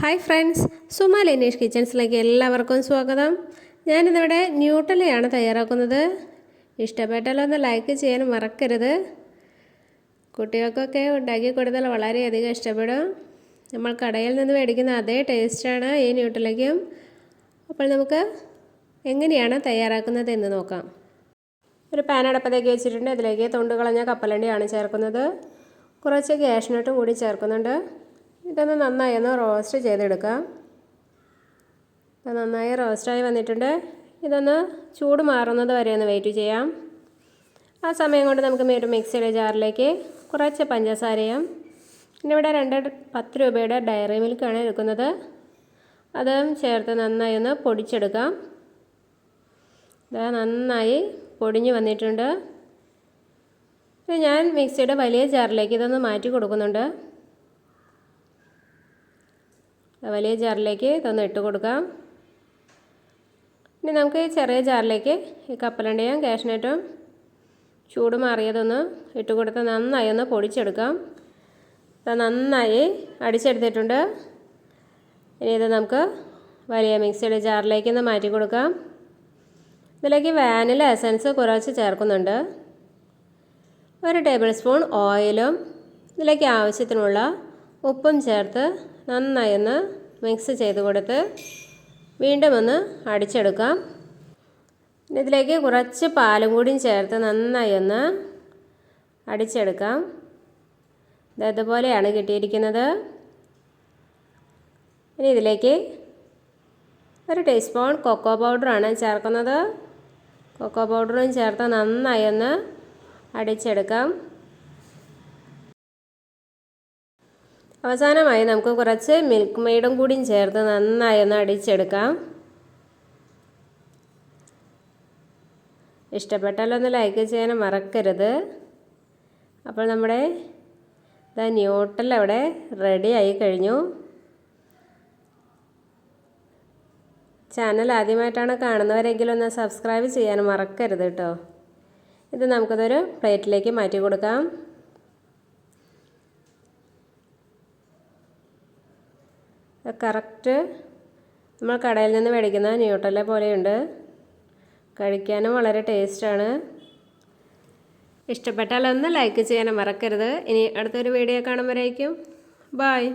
Hi friends Suma Lenish കിച്ചൺസിലേക്ക് എല്ലാവർക്കും സ്വാഗതം. ഞാനിന്നിവിടെ ന്യൂട്ടലയാണ് തയ്യാറാക്കുന്നത്. ഇഷ്ടപ്പെട്ടാലോ ഒന്ന് ലൈക്ക് ചെയ്യാൻ മറക്കരുത്. കുട്ടികൾക്കൊക്കെ ഉണ്ടാക്കി കൊടുത്താൽ വളരെയധികം ഇഷ്ടപ്പെടും. നമ്മൾ കടയിൽ നിന്ന് മേടിക്കുന്ന അതേ ടേസ്റ്റാണ് ഈ ന്യൂട്ടലയ്ക്കും. അപ്പോൾ നമുക്ക് എങ്ങനെയാണ് തയ്യാറാക്കുന്നത് എന്ന് നോക്കാം. ഒരു പാൻ അടപ്പത്തേക്ക് വെച്ചിട്ടുണ്ട്. അതിലേക്ക് തൊണ്ട് കളഞ്ഞ കപ്പലണ്ടിയാണ് ചേർക്കുന്നത്. കുറച്ച് കാഷ്നട്ടും കൂടി ചേർക്കുന്നുണ്ട്. ഇതൊന്ന് നന്നായി ഒന്ന് റോസ്റ്റ് ചെയ്തെടുക്കാം. ഇത് നന്നായി റോസ്റ്റായി വന്നിട്ടുണ്ട്. ഇതൊന്ന് ചൂട് മാറുന്നത് വരെ ഒന്ന് വെയിറ്റ് ചെയ്യാം. ആ സമയം കൊണ്ട് നമുക്ക് ഒരു മിക്സിയുടെ ജാറിലേക്ക് കുറച്ച് പഞ്ചസാരയും പിന്നെ ഇവിടെ രണ്ട് പത്ത് രൂപയുടെ ഡയറി മിൽക്കാണ് എടുക്കുന്നത്. അതും ചേർത്ത് നന്നായി ഒന്ന് പൊടിച്ചെടുക്കാം. ഇത് നന്നായി പൊടിഞ്ഞു വന്നിട്ടുണ്ട്. ഞാൻ മിക്സിയുടെ വലിയ ജാറിലേക്ക് ഇതൊന്ന് മാറ്റി കൊടുക്കുന്നുണ്ട്. വലിയ ജാറിലേക്ക് ഇതൊന്ന് ഇട്ട് കൊടുക്കാം. ഇനി നമുക്ക് ചെറിയ ജാറിലേക്ക് ഈ കപ്പലണ്ടയും കാഷ്നട്ടും ചൂട് മാറിയതൊന്ന് ഇട്ട് കൊടുത്ത് നന്നായി ഒന്ന് പൊടിച്ചെടുക്കാം. നന്നായി അടിച്ചെടുത്തിട്ടുണ്ട്. ഇനി ഇത് നമുക്ക് വലിയ മിക്സിയുടെ ജാറിലേക്ക് ഒന്ന് മാറ്റി കൊടുക്കാം. ഇതിലേക്ക് വാനില എസൻസ് കുറച്ച് ചേർക്കുന്നുണ്ട്. ഒരു ടേബിൾ സ്പൂൺ ഓയിലും ഇതിലേക്ക് ആവശ്യത്തിനുള്ള ഉപ്പും ചേർത്ത് നന്നായി ഒന്ന് മിക്സ് ചെയ്ത് കൊടുത്ത് വീണ്ടും ഒന്ന് അടിച്ചെടുക്കാം. ഇതിലേക്ക് കുറച്ച് പാലും കൂടിയും ചേർത്ത് നന്നായി ഒന്ന് അടിച്ചെടുക്കാം ഇതുപോലെയാണ് കിട്ടിയിരിക്കുന്നത്. ഇനി ഇതിലേക്ക് ഒരു ടീസ്പൂൺ കൊക്കോ പൗഡറാണ് ചേർക്കുന്നത്. കൊക്കോ പൗഡറും ചേർത്ത് നന്നായി ഒന്ന് അടിച്ചെടുക്കാം. അവസാനമായി നമുക്ക് കുറച്ച് മിൽക്ക് മെയ്ഡും കൂടിയും ചേർത്ത് നന്നായി ഒന്ന് അടിച്ചെടുക്കാം. ഇഷ്ടപ്പെട്ടാലൊന്ന് ലൈക്ക് ചെയ്യാൻ മറക്കരുത്. അപ്പോൾ നമ്മുടെ ഇതാ ന്യൂട്ടൽ അവിടെ റെഡി ആയി കഴിഞ്ഞു. ചാനൽ ആദ്യമായിട്ടാണ് കാണുന്നവരെങ്കിലും ഒന്ന് സബ്സ്ക്രൈബ് ചെയ്യാൻ മറക്കരുത് കേട്ടോ ഇത് നമുക്കതൊരു പ്ലേറ്റിലേക്ക് മാറ്റി കൊടുക്കാം. കറക്റ്റ്. നമ്മൾ കടയിൽ നിന്ന് മേടിക്കുന്ന ന്യൂട്രല പോലെയുണ്ട്. കഴിക്കാനും വളരെ ടേസ്റ്റാണ്. ഇഷ്ടപ്പെട്ടാൽ ഒന്ന് ലൈക്ക് ചെയ്യാനും മറക്കരുത്. ഇനി അടുത്തൊരു വീഡിയോ കാണുമ്പോഴേക്കും. ബായ്